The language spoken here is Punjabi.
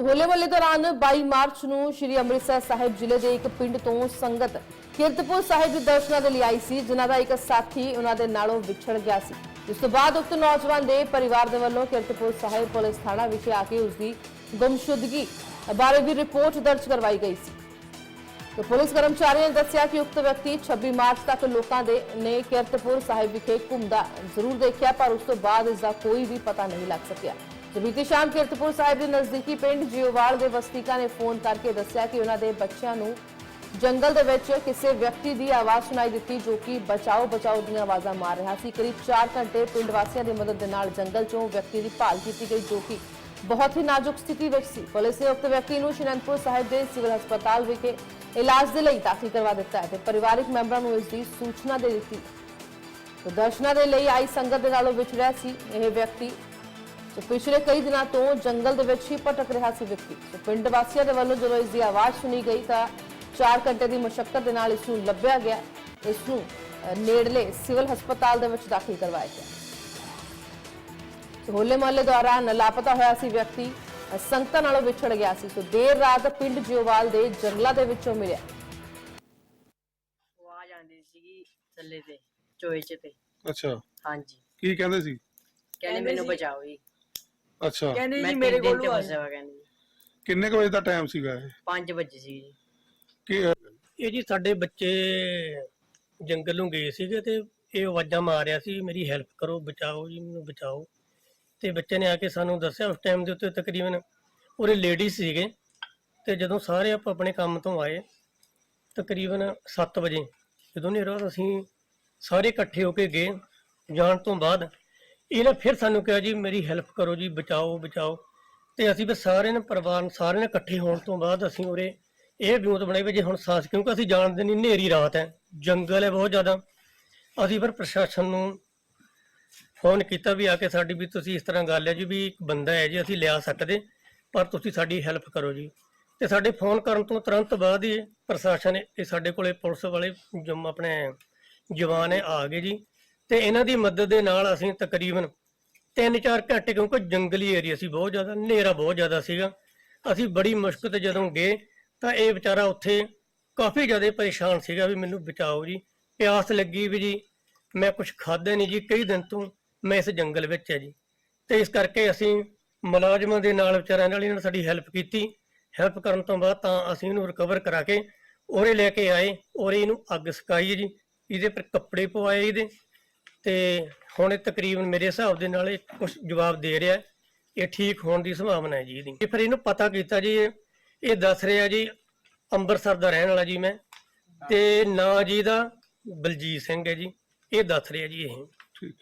ਹੋਲੇ ਮਹੱਲੇ ਦੌਰਾਨ 22 ਮਾਰਚ ਨੂੰ ਸ਼੍ਰੀ ਅੰਮ੍ਰਿਤਸਰ ਸਾਹਿਬ ਜ਼ਿਲ੍ਹੇ ਦੇ ਇੱਕ ਪਿੰਡ ਤੋਂ ਸੰਗਤ ਕੀਰਤਪੁਰ ਸਾਹਿਬ ਦੇ ਦਰਸ਼ਨਾਂ ਦੇ ਲਈ ਆਈ ਸੀ, ਜਿਨ੍ਹਾਂ ਦਾ ਇੱਕ ਸਾਥੀ ਉਹਨਾਂ ਦੇ ਨਾਲੋਂ ਵਿਛੜ ਗਿਆ ਸੀ। ਇਸ ਤੋਂ ਬਾਅਦ ਉਕਤ ਨੌਜਵਾਨ ਦੇ ਪਰਿਵਾਰ ਦੇ ਵੱਲੋਂ ਕੀਰਤਪੁਰ ਸਾਹਿਬ ਪੁਲਿਸ ਥਾਣਾ ਵਿਖੇ ਆ ਕੇ ਉਸ ਦੀ ਗੁੰਮਸ਼ੁਦਗੀ ਬਾਰੇ ਵੀ ਰਿਪੋਰਟ ਦਰਜ ਕਰਵਾਈ ਗਈ ਸੀ। ਤੇ ਪੁਲਿਸ ਕਰਮਚਾਰੀਆਂ ਨੇ ਦੱਸਿਆ ਕਿ ਉਕਤ ਵਿਅਕਤੀ 26 ਮਾਰਚ ਤੱਕ ਲੋਕਾਂ ਦੇ ਨੇ ਕੀਰਤਪੁਰ ਸਾਹਿਬ ਵਿਖੇ ਘੁੰਮਦਾ ਜ਼ਰੂਰ ਦੇਖਿਆ, ਪਰ ਉਸ ਤੋਂ ਬਾਅਦ ਇਸ ਦਾ ਕੋਈ ਵੀ ਪਤਾ ਨਹੀਂ ਲੱਗ ਸਕਿਆ। ਤੇ ਬੀਤੀ ਸ਼ਾਮ ਕੀਰਤਪੁਰ ਸਾਹਿਬ ਦੇ ਨਜ਼ਦੀਕੀ ਪਿੰਡ ਜਿਓਵਾਲ ਦੇ ਵਸਨੀਕਾਂ ਨੇ ਫੋਨ ਕਰਕੇ ਦੱਸਿਆ ਕਿ ਉਹਨਾਂ ਦੇ ਬੱਚਿਆਂ ਨੂੰ ਜੰਗਲ ਦੇ ਵਿੱਚ ਕਿਸੇ ਵਿਅਕਤੀ ਦੀ ਆਵਾਜ਼ ਸੁਣਾਈ ਦਿੱਤੀ, ਜੋ ਕਿ ਬਚਾਓ ਬਚਾਓ ਦੀਆਂ ਆਵਾਜ਼ਾਂ ਮਾਰ ਰਿਹਾ ਸੀ। ਕਰੀਬ 4 ਘੰਟੇ ਪਿੰਡ ਵਾਸੀਆਂ ਦੀ ਮਦਦ ਦੇ ਨਾਲ ਜੰਗਲ 'ਚੋਂ ਵਿਅਕਤੀ ਦੀ ਭਾਲ ਕੀਤੀ ਗਈ, ਜੋ ਕਿ ਬਹੁਤ ਹੀ ਨਾਜ਼ੁਕ ਸਥਿਤੀ ਵਿੱਚ ਸੀ। ਪੁਲਿਸ ਨੇ ਉਕਤ ਵਿਅਕਤੀ ਨੂੰ ਸ਼ਨਨਪੁਰ ਸਾਹਿਬ ਦੇ ਸਿਵਲ ਹਸਪਤਾਲ ਵਿਖੇ ਇਲਾਜ ਦੇ ਲਈ ਦਾਖਲ ਕਰਵਾ ਦਿੱਤਾ ਹੈ ਤੇ ਪਰਿਵਾਰਕ ਮੈਂਬਰਾਂ ਨੂੰ ਇਸ ਦੀ ਸੂਚਨਾ ਦੇ ਦਿੱਤੀ। ਦਰਸ਼ਨਾਂ ਦੇ ਲਈ ਆਈ ਸੰਗਤ ਦੇ ਨਾਲੋਂ ਵਿਛੜਿਆ ਸੀ। ਇਹ ਵਿਅਕਤੀ ਤੇ ਪਿਛਲੇ ਕਈ ਦਿਨਾਂ ਤੋਂ ਜੰਗਲ ਦੇ ਵਿੱਚ ਹੀ ਭਟਕ ਰਿਹਾ ਸੀ ਵਿਅਕਤੀ। ਤੇ ਪਿੰਡ ਵਾਸੀਆਂ ਦੇ ਵੱਲੋਂ ਜਦੋਂ ਇਸ ਦੀ ਆਵਾਜ਼ ਸੁਣੀ ਗਈ ਤਾਂ 4 ਘੰਟੇ ਦੀ ਮੁਸ਼ਕਲ ਦੇ ਨਾਲ ਇਸ ਨੂੰ ਲੱਭਿਆ ਗਿਆ। ਇਸ ਨੂੰ ਨੇੜਲੇ ਸਿਵਲ ਹਸਪਤਾਲ ਦੇ ਵਿੱਚ ਦਾਖਲ ਕਰਵਾਇਆ ਗਿਆ। ਹੋਲੇ ਮਹੱਲੇ ਦੌਰਾਨ ਲਾਪਤਾ ਹੋਇਆ ਸੀ ਵਿਅਕਤੀ ਸੰਗਤਾਂ ਨਾਲੋਂ ਵਿਛੜ ਗਿਆ ਸੀ। ਸੋ ਦੇਰ ਰਾਤ ਪਿੰਡ ਜਿਓਵਾਲ ਦੇ ਜੰਗਲਾਂ ਦੇ ਵਿੱਚੋਂ ਮਿਲਿਆ। ਆਵਾਜ਼ ਆਉਂਦੀ ਸੀਗੀ ਥੱਲੇ ਤੇ ਚੋਏ ਚ ਤੇ। ਅੱਛਾ। ਹਾਂਜੀ। ਕੀ ਕਹਿੰਦੇ ਸੀ? ਕਹਿੰਦੇ ਮੈਨੂੰ ਬਚਾਓ ਜੀ। ਅੱਛਾ। ਕਹਿੰਦੇ ਜੀ ਮੇਰੇ ਕੋਲ ਤੇ ਫਸਿਆ ਵਾ ਕਹਿੰਦੇ ਕਿੰਨੇ ਕੁ ਵਜੇ ਦਾ ਟਾਈਮ ਸੀਗਾ ਇਹ? 5 ਵਜੇ ਸੀ ਜੀ। ਕੀ ਇਹ ਜੀ ਸਾਡੇ ਬੱਚੇ ਜੰਗਲ ਨੂੰ ਗਏ ਸੀਗੇ ਤੇ ਇਹ ਆਵਾਜ਼ਾਂ ਮਾਰ ਰਿਹਾ ਸੀ ਮੇਰੀ ਹੈਲਪ ਕਰੋ ਬਚਾਓ ਜੀ ਮੈਨੂੰ ਬਚਾਓ। ਤੇ ਬੱਚੇ ਨੇ ਆ ਕੇ ਸਾਨੂੰ ਦੱਸਿਆ ਉਸ ਟਾਈਮ ਦੇ ਉੱਤੇ ਤਕਰੀਬਨ ਉਹਦੇ ਲੇਡੀਜ਼ ਸੀਗੇ ਤੇ ਜਦੋਂ ਸਾਰੇ ਆਪ ਆਪਣੇ ਕੰਮ ਤੋਂ ਆਏ ਤਕਰੀਬਨ 7 ਵਜੇ ਜਦੋਂ ਨੇ ਰਾਤ ਅਸੀਂ ਸਾਰੇ ਇਕੱਠੇ ਹੋ ਕੇ ਗਏ ਜਾਣ ਤੋਂ ਬਾਅਦ ਇਹਨੇ ਫਿਰ ਸਾਨੂੰ ਕਿਹਾ ਜੀ, ਮੇਰੀ ਹੈਲਪ ਕਰੋ ਜੀ, ਬਚਾਓ ਬਚਾਓ। ਤੇ ਅਸੀਂ ਵੀ ਸਾਰੇ ਨੇ ਪਰਿਵਾਰ ਨੂੰ ਸਾਰੇ ਨੇ ਇਕੱਠੇ ਹੋਣ ਤੋਂ ਬਾਅਦ ਅਸੀਂ ਉਰੇ ਇਹ ਵਿਉਂਤ ਬਣਾਈ ਵੀ ਜੇ ਹੁਣ ਸਾਸ, ਕਿਉਂਕਿ ਅਸੀਂ ਜਾਣਦੇ ਨਹੀਂ, ਹਨੇਰੀ ਰਾਤ ਹੈ, ਜੰਗਲ ਹੈ ਬਹੁਤ ਜ਼ਿਆਦਾ। ਅਸੀਂ ਫਿਰ ਪ੍ਰਸ਼ਾਸਨ ਨੂੰ ਫੋਨ ਕੀਤਾ ਵੀ ਆ ਕੇ ਸਾਡੀ ਵੀ ਤੁਸੀਂ ਇਸ ਤਰ੍ਹਾਂ ਗੱਲ ਹੈ ਜੀ, ਵੀ ਇੱਕ ਬੰਦਾ ਹੈ ਜੀ, ਅਸੀਂ ਲਿਆ ਸਕਦੇ, ਪਰ ਤੁਸੀਂ ਸਾਡੀ ਹੈਲਪ ਕਰੋ ਜੀ। ਤੇ ਸਾਡੇ ਫੋਨ ਕਰਨ ਤੋਂ ਤੁਰੰਤ ਬਾਅਦ ਹੀ ਪ੍ਰਸ਼ਾਸਨ ਇਹ ਸਾਡੇ ਕੋਲੇ ਪੁਲਿਸ ਵਾਲੇ ਜਮ ਆਪਣੇ ਜਵਾਨ ਹੈ, ਆ ਗਏ ਜੀ। ਤੇ ਇਹਨਾਂ ਦੀ ਮਦਦ ਦੇ ਨਾਲ ਅਸੀਂ ਤਕਰੀਬਨ 3-4 ਘੰਟੇ, ਕਿਉਂਕਿ ਜੰਗਲੀ ਏਰੀਆ ਸੀ ਬਹੁਤ ਜ਼ਿਆਦਾ, ਹਨੇਰਾ ਬਹੁਤ ਜ਼ਿਆਦਾ ਸੀਗਾ। ਅਸੀਂ ਬੜੀ ਮੁਸ਼ਕਲ ਤੇ ਜਦੋਂ ਗਏ, ਤਾਂ ਇਹ ਵਿਚਾਰਾ ਉੱਥੇ ਕਾਫੀ ਜ਼ਿਆਦਾ ਪਰੇਸ਼ਾਨ ਸੀਗਾ ਵੀ ਮੈਨੂੰ ਬਚਾਓ ਜੀ। ਪਿਆਸ ਲੱਗੀ ਵੀ ਜੀ, ਮੈਂ ਕੁਝ ਖਾਧਾ ਨਹੀਂ ਜੀ, ਕਈ ਦਿਨ ਤੋਂ ਮੈਂ ਇਸ ਜੰਗਲ ਵਿੱਚ ਹੈ ਜੀ। ਤੇ ਇਸ ਕਰਕੇ ਅਸੀਂ ਮੁਲਾਜ਼ਮਾਂ ਦੇ ਨਾਲ ਵਿਚਾਰਿਆਂ ਨਾਲ ਇਹਨਾਂ ਨੇ ਸਾਡੀ ਹੈਲਪ ਕੀਤੀ। ਹੈਲਪ ਕਰਨ ਤੋਂ ਬਾਅਦ ਤਾਂ ਅਸੀਂ ਇਹਨੂੰ ਰਿਕਵਰ ਕਰਾ ਕੇ ਉਰੇ ਲੈ ਕੇ ਆਏ ਔਰ ਇਹਨੂੰ ਅੱਗ ਸਕਾਈ ਜੀ। ਇਹਦੇ ਪਰ ਕੱਪੜੇ ਪਵਾਏ ਇਹਦੇ। ਤੇ ਹੁਣ ਇਹ ਤਕਰੀਬਨ ਮੇਰੇ ਹਿਸਾਬ ਦੇ ਨਾਲ ਇਹ ਕੁਝ ਜਵਾਬ ਦੇ ਰਿਹਾ ਇਹ ਠੀਕ ਹੋਣ ਦੀ ਸੰਭਾਵਨਾ ਹੈ ਜੀ ਇਹਦੀ। ਇਹ ਫਿਰ ਇਹਨੂੰ ਪਤਾ ਕੀਤਾ ਜੀ, ਇਹ ਇਹ ਦੱਸ ਰਿਹਾ ਜੀ, ਅੰਮ੍ਰਿਤਸਰ ਦਾ ਰਹਿਣ ਵਾਲਾ ਜੀ ਮੈਂ। ਤੇ ਨਾਂ ਜੀ ਦਾ ਬਲਜੀਤ ਸਿੰਘ ਹੈ ਜੀ। ਇਹ ਦੱਸ ਰਿਹਾ ਜੀ ਇਹ। ਠੀਕ